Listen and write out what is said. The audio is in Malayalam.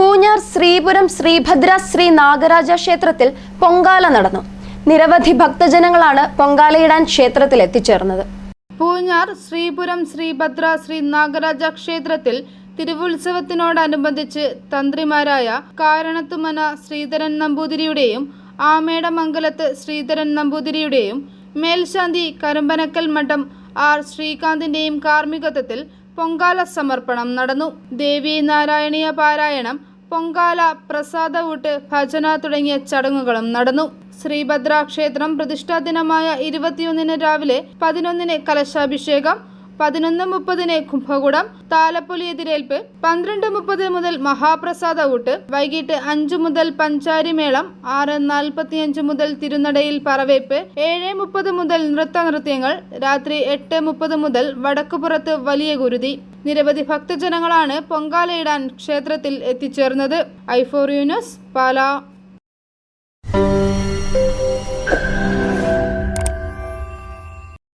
പൂഞ്ഞാർ ശ്രീപുരം ശ്രീഭദ്ര ശ്രീ നാഗരാജ ക്ഷേത്രത്തിൽ പൊങ്കാല നടന്നു. നിരവധി ഭക്തജനങ്ങളാണ് പൊങ്കാലയിടാൻ ക്ഷേത്രത്തിൽ എത്തിച്ചേർന്നത്. പൂഞ്ഞാർ ശ്രീപുരം ശ്രീഭദ്ര ശ്രീ നാഗരാജ ക്ഷേത്രത്തിൽ തിരുവുത്സവത്തിനോടനുബന്ധിച്ച് തന്ത്രിമാരായ കാരണത്തുമന ശ്രീധരൻ നമ്പൂതിരിയുടെയും ആമേടമംഗലത്ത് ശ്രീധരൻ നമ്പൂതിരിയുടെയും മേൽശാന്തി കരമ്പനക്കൽ മഠം ആർ ശ്രീകാന്തിന്റെയും കാർമ്മികത്വത്തിൽ പൊങ്കാല സമർപ്പണം നടന്നു. ദേവി നാരായണീയ പാരായണം പൊങ്കാല പ്രസാദവൂട്ട് ഭജന തുടങ്ങിയ ചടങ്ങുകളും നടന്നു. ശ്രീഭദ്ര ക്ഷേത്രം പ്രതിഷ്ഠാ ദിനമായ ഇരുപത്തിയൊന്നിന് രാവിലെ പതിനൊന്നിന് കലശാഭിഷേകം പതിനൊന്ന് മുപ്പതിന് കുംഭകുടം താലപ്പൊലി എതിരേൽപ്പ് പന്ത്രണ്ട് മുപ്പത് മുതൽ മഹാപ്രസാദ ഊട്ട് വൈകിട്ട് അഞ്ചു മുതൽ പഞ്ചാരിമേളം ആറ് നാൽപ്പത്തിയഞ്ച് മുതൽ തിരുനടയിൽ പറവേപ്പ് ഏഴ് മുപ്പത് മുതൽ നൃത്തനൃത്യങ്ങൾ രാത്രി എട്ട് മുപ്പത് മുതൽ വടക്കുപുറത്ത് വലിയ ഗുരുതി. നിരവധി ഭക്തജനങ്ങളാണ് പൊങ്കാലയിടാൻ ക്ഷേത്രത്തിൽ എത്തിച്ചേർന്നത്. ഐഫോർ യൂനസ് പാലാ.